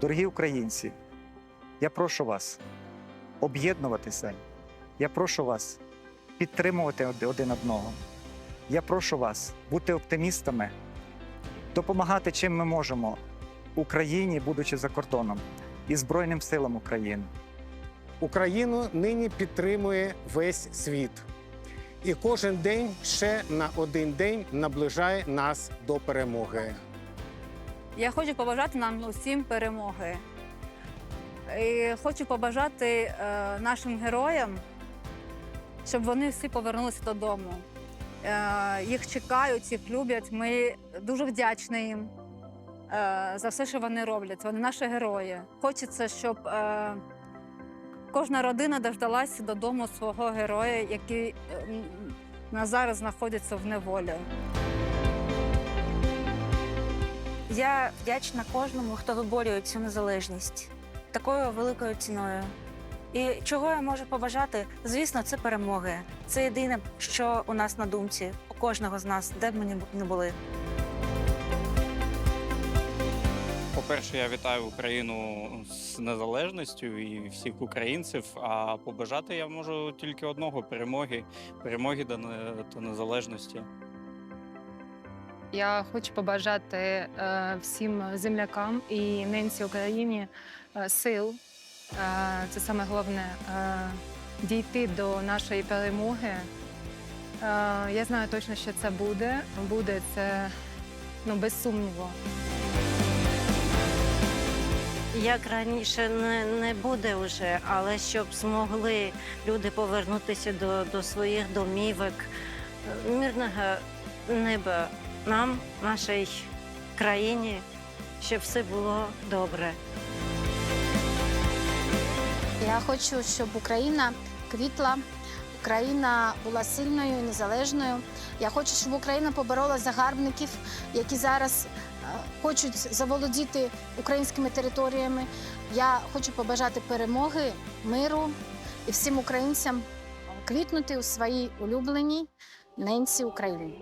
Дорогі українці, я прошу вас об'єднуватися. Я прошу вас підтримувати один одного. Я прошу вас бути оптимістами, допомагати чим ми можемо Україні, будучи за кордоном, і Збройним силам України. Україну нині підтримує весь світ. І кожен день ще на один день наближає нас до перемоги. Я хочу побажати нам усім перемоги. І хочу побажати е, нашим героям, щоб вони всі повернулися додому. Е, їх чекають, їх люблять. Ми дуже вдячні їм е, за все, що вони роблять. Вони наші герої. Хочеться, щоб кожна родина дождалася додому свого героя, який е, на зараз знаходиться в неволі. Я вдячна кожному, хто виборює цю незалежність такою великою ціною. І чого я можу побажати? Звісно, це перемоги. Це єдине, що у нас на думці, у кожного з нас, де б ми не були. По-перше, я вітаю Україну з незалежністю і всіх українців. А побажати я можу тільки одного перемоги, перемоги до незалежності. Я хочу побажати е, всім землякам і ненці Україні е, сил. Е, це саме головне дійти до нашої перемоги. Я знаю точно, що це буде. Буде це ну, без сумніву. Як раніше не, не буде вже, але щоб змогли люди повернутися до, до своїх домівок, мирного неба нам, нашій країні, щоб все було добре. Я хочу, щоб Україна квітла, Україна була сильною і незалежною. Я хочу, щоб Україна поборола загарбників, які зараз е, хочуть заволодіти українськими територіями. Я хочу побажати перемоги, миру і всім українцям квітнути у своїй улюбленій ненці України.